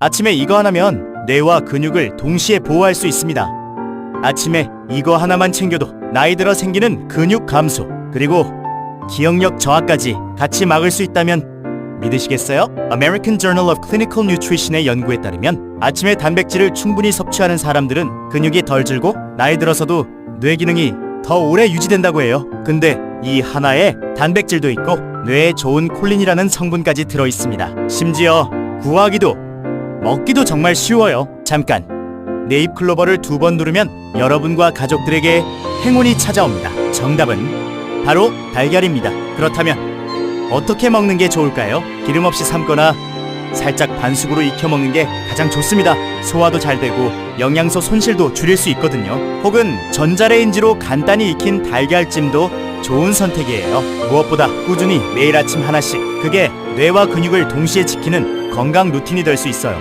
아침에 이거 하나면 뇌와 근육을 동시에 보호할 수 있습니다. 아침에 이거 하나만 챙겨도 나이 들어 생기는 근육 감소 그리고 기억력 저하까지 같이 막을 수 있다면 믿으시겠어요? American Journal of Clinical Nutrition의 연구에 따르면 아침에 단백질을 충분히 섭취하는 사람들은 근육이 덜 줄고 나이 들어서도 뇌 기능이 더 오래 유지된다고 해요. 근데 이 하나에 단백질도 있고 뇌에 좋은 콜린이라는 성분까지 들어 있습니다. 심지어 구하기도 먹기도 정말 쉬워요. 잠깐. 네잎 클로버를 두 번 누르면 여러분과 가족들에게 행운이 찾아옵니다. 정답은 바로 달걀입니다. 그렇다면 어떻게 먹는 게 좋을까요? 기름 없이 삶거나 살짝 반숙으로 익혀 먹는 게 가장 좋습니다. 소화도 잘 되고 영양소 손실도 줄일 수 있거든요. 혹은 전자레인지로 간단히 익힌 달걀찜도 좋은 선택이에요. 무엇보다 꾸준히 매일 아침 하나씩 그게 뇌와 근육을 동시에 지키는 건강 루틴이 될 수 있어요.